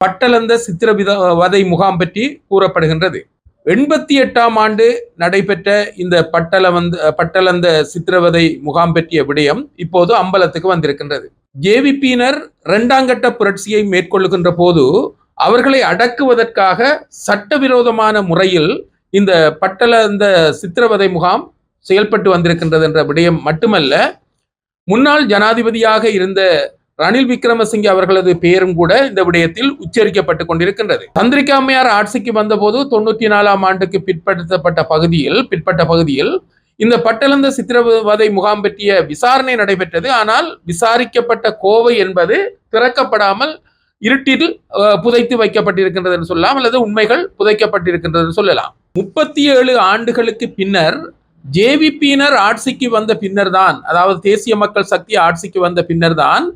பட்டலந்த சித்திரவித வதை முகாம் பற்றி கூறப்படுகின்றது. எண்பத்தி எட்டாம் ஆண்டு நடைபெற்ற இந்த பட்டல வந்து பட்டலந்த சித்திரவதை முகாம் பற்றிய விடயம் இப்போது அம்பலத்துக்கு வந்திருக்கின்றது. ஜேவிபியினர் இரண்டாம் கட்ட புரட்சியை மேற்கொள்ளுகின்ற போது அவர்களை அடக்குவதற்காக சட்டவிரோதமான முறையில் இந்த பட்டல இந்த சித்திரவதை முகாம் செயல்பட்டு வந்திருக்கின்றது என்ற விடயம் மட்டுமல்ல முன்னாள் ஜனாதிபதியாக இருந்த ரணில் விக்ரமசிங்கே அவர்களது பெயரும் கூட இந்த விடயத்தில் உச்சரிக்கப்பட்டு கொண்டிருக்கின்றது. சந்திரிகா அம்மையார் ஆட்சிக்கு வந்தபோது தொண்ணூத்தி நாலாம் ஆண்டுக்கு பிற்படுத்தப்பட்ட பகுதியில் பிற்பட்ட பகுதியில் இந்த பட்டளந்த சித்திரவதை முகாம் பற்றிய விசாரணை நடைபெற்றது. ஆனால் விசாரிக்கப்பட்ட கோவை என்பது திறக்கப்படாமல் இருட்டில் புதைத்து வைக்கப்பட்டிருக்கின்றது என்று சொல்லலாம். அல்லது உண்மைகள் புதைக்கப்பட்டிருக்கின்றது என்று சொல்லலாம். முப்பத்தி ஏழு ஆண்டுகளுக்கு பின்னர் ஜேவிபியினர் ஆட்சிக்கு வந்த பின்னர் தான் அதாவது தேசிய மக்கள் சக்தி ஆட்சிக்கு வந்த பின்னர் தான்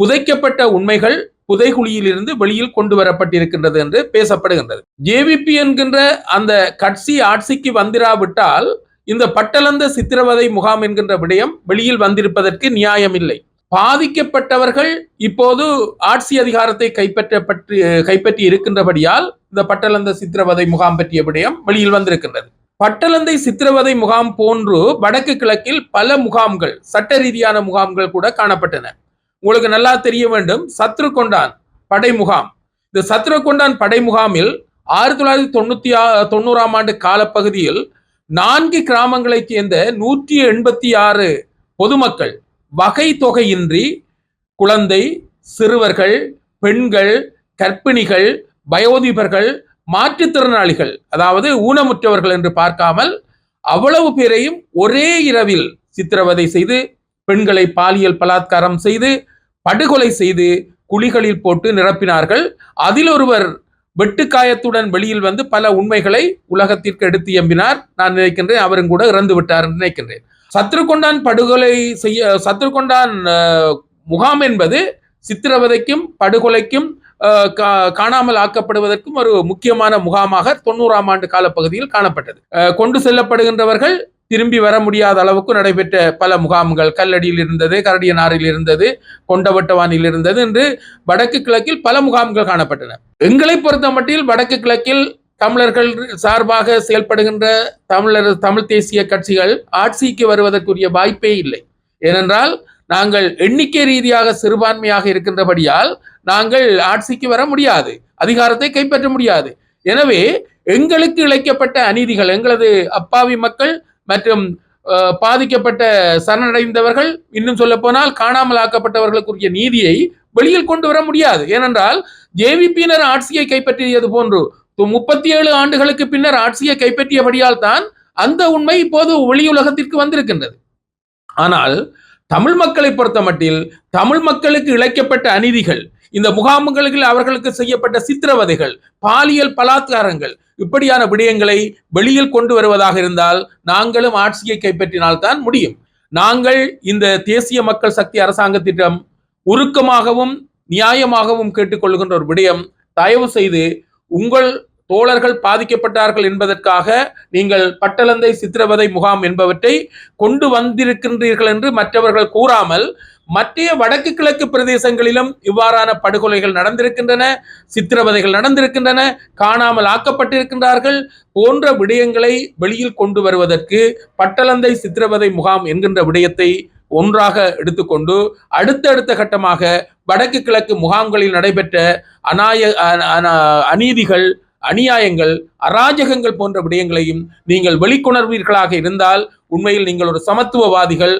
புதைக்கப்பட்ட உண்மைகள் புதைகுழியிலிருந்து வெளியில் கொண்டு வரப்பட்டிருக்கின்றது என்று பேசப்படுகின்றது. ஜேவிபி என்கின்ற அந்த கட்சி ஆட்சிக்கு வந்திராவிட்டால் இந்த பட்டலந்த சித்திரவதை முகாம் என்கின்ற விடயம் வெளியில் வந்திருப்பதற்கு நியாயமில்லை. பாதிக்கப்பட்டவர்கள் இப்போது ஆட்சி அதிகாரத்தை கைப்பற்றப்பட்டு கைப்பற்றி இருக்கின்றபடியால் இந்த பட்டலந்த சித்திரவதை முகாம் பற்றிய விடயம் வெளியில் வந்திருக்கின்றது. பட்டலந்தை சித்திரவதை முகாம் போன்று வடக்கு கிழக்கில் பல முகாம்கள் சட்ட ரீதியான முகாம்கள் கூட காணப்பட்டன. உங்களுக்கு நல்லா தெரிய வேண்டும். சத்ருகொண்டான் படை முகாம் இந்த சத்ருகொண்டான் படை முகாமில் ஆயிரத்தி தொள்ளாயிரத்தி தொண்ணூத்தி ஆ தொண்ணூறாம் ஆண்டு காலப்பகுதியில் நான்கு கிராமங்களைச் சேர்ந்த நூற்றி எண்பத்தி ஆறு பொதுமக்கள் வகை தொகையின்றி குழந்தை சிறுவர்கள் பெண்கள் கர்ப்பிணிகள் வயோதிபர்கள் மாற்றுத்திறனாளிகள் அதாவது ஊனமுற்றவர்கள் என்று பார்க்காமல் அவ்வளவு பேரையும் ஒரே இரவில் சித்திரவதை செய்து பெண்களை பாலியல் பலாத்காரம் செய்து படுகொலை செய்து குழிகளில் போட்டு நிரப்பினார்கள். அதில் ஒருவர் வெட்டுக்காயத்துடன் வெளியில் வந்து பல உண்மைகளை உலகத்திற்கு எடுத்து எம்பினார். நான் நினைக்கின்றேன் அவரும் கூட இறந்து விட்டார் என்று நினைக்கின்றேன். சத்ருகொண்டான் படுகொலை செய்ய சத்ருகொண்டான் முகாம் என்பது சித்திரவதைக்கும் படுகொலைக்கும் கா- காணாமல் ஆக்கப்படுவதற்கும் ஒரு முக்கியமான முகாமாக தொண்ணூறாம் ஆண்டு காலப்பகுதியில் காணப்பட்டது. கொண்டு செல்லப்படுகின்றவர்கள் திரும்பி வர முடியாத அளவுக்கு நடைபெற்ற பல முகாம்கள். கல்லடியில் இருந்தது கரடியனாரில் இருந்தது கொண்டவட்டவானில் இருந்தது என்று வடக்கு கிழக்கில் பல முகாம்கள் காணப்பட்டன. எங்களை பொறுத்த மட்டில் வடக்கு கிழக்கில் தமிழர்கள் சார்பாக செயல்படுகின்ற தமிழர் தமிழ் தேசிய கட்சிகள் ஆட்சிக்கு வருவதற்குரிய வாய்ப்பே இல்லை. ஏனென்றால் நாங்கள் எண்ணிக்கை ரீதியாக சிறுபான்மையாக இருக்கின்றபடியால் நாங்கள் ஆட்சிக்கு வர முடியாது அதிகாரத்தை கைப்பற்ற முடியாது. எனவே எங்களுக்கு இழைக்கப்பட்ட அநீதிகள் எங்களது அப்பாவி மக்கள் மற்றும் பாதிக்கப்பட்ட சரணடைந்தவர்கள் இன்னும் சொல்ல போனால் காணாமல் ஆக்கப்பட்டவர்களுக்குரிய நீதியை வெளியில் கொண்டு வர முடியாது. ஏனென்றால் ஜேவிபியினர் ஆட்சியை கைப்பற்றியது போன்று முப்பத்தி ஏழு ஆண்டுகளுக்கு பின்னர் ஆட்சியை கைப்பற்றியபடியால் தான் அந்த உண்மை இப்போது வெளியுலகத்திற்கு வந்திருக்கின்றது. ஆனால் தமிழ் மக்களை பொறுத்த மட்டில் தமிழ் மக்களுக்கு இழைக்கப்பட்ட அநீதிகள் இந்த முகாம்களில் அவர்களுக்கு செய்யப்பட்ட சித்திரவதைகள் பாலியல் பலாத்காரங்கள் இப்படியான விடயங்களை வெளியில் கொண்டு வருவதாக இருந்தால் நாங்களும் ஆட்சியை கைப்பற்றினால்தான் முடியும். நாங்கள் இந்த தேசிய மக்கள் சக்தி அரசாங்கத்திடம் உருக்கமாகவும் நியாயமாகவும் கேட்டுக்கொள்கின்ற ஒரு விடயம் தயவு செய்து உங்கள் தோழர்கள் பாதிக்கப்பட்டார்கள் என்பதற்காக நீங்கள் பட்டலந்தை சித்திரவதை முகாம் என்பவற்றை கொண்டு வந்திருக்கின்றீர்கள் என்று மற்றவர்கள் கூறாமல் மத்திய வடக்கு கிழக்கு பிரதேசங்களிலும் இவ்வாறான படுகொலைகள் நடந்திருக்கின்றன சித்திரவதைகள் நடந்திருக்கின்றன காணாமல் ஆக்கப்பட்டிருக்கின்றார்கள். போன்ற விடயங்களை வெளியில் கொண்டு வருவதற்கு பட்டலந்தை சித்திரவதை முகாம் என்கின்ற விடயத்தை ஒன்றாக எடுத்துக்கொண்டு அடுத்தடுத்த கட்டமாக வடக்கு கிழக்கு முகாம்களில் நடைபெற்ற அநாய அநீதிகள் அநியாயங்கள் அராஜகங்கள் போன்ற விடயங்களையும் நீங்கள் வெளிக்கொணர்வீர்களாக இருந்தால் உண்மையில் நீங்கள் ஒரு சமத்துவவாதிகள்.